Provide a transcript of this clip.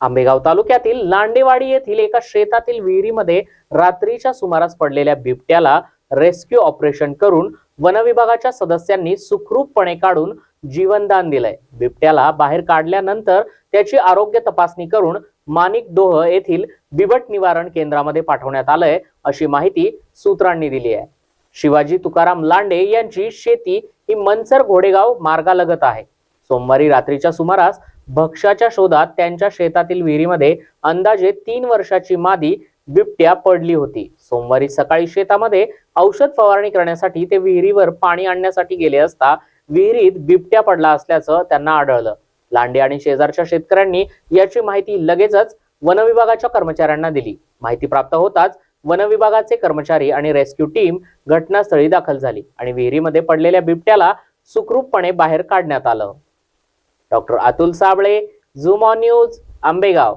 आंबेगाव तालुक्यातील लांडेवाडी येथील एका शेतातील विहिरीमध्ये रात्रीच्या सुमारास पडलेल्या बिबट्याला रेस्क्यू ऑपरेशन करून वनविभागाच्या सदस्यांनी सुखरूपपणे काढून जीवनदान दिलंय. बिबट्याला बाहेर काढल्यानंतर त्याची आरोग्य तपासणी करून मानिक डोह येथील बिबट निवारण केंद्रामध्ये पाठवण्यात आलंय अशी माहिती सूत्रांनी दिली आहे. शिवाजी तुकाराम लांडे यांची शेती ही मनसर घोडेगाव मार्गालगत आहे. सोमवारी रात्रीच्या सुमारास भक्ष्याच्या शोधात त्यांच्या शेतातील विहिरीमध्ये अंदाजे तीन वर्षाची मादी बिबट्या पडली होती. सोमवारी सकाळी शेतामध्ये औषध फवारणी करण्यासाठी ते विहिरीवर पाणी आणण्यासाठी गेले असता विहिरीत बिबट्या पडला असल्याचं त्यांना आढळलं. लांडे आणि शेजारच्या शेतकऱ्यांनी याची माहिती लगेचच वनविभागाच्या कर्मचाऱ्यांना दिली. माहिती प्राप्त होताच वनविभागाचे कर्मचारी आणि रेस्क्यू टीम घटनास्थळी दाखल झाली आणि विहिरीमध्ये पडलेल्या बिबट्याला सुखरूपपणे बाहेर काढण्यात आलं. डॉक्टर अतुल साबळे झुमॉन न्यूज आंबेगाव.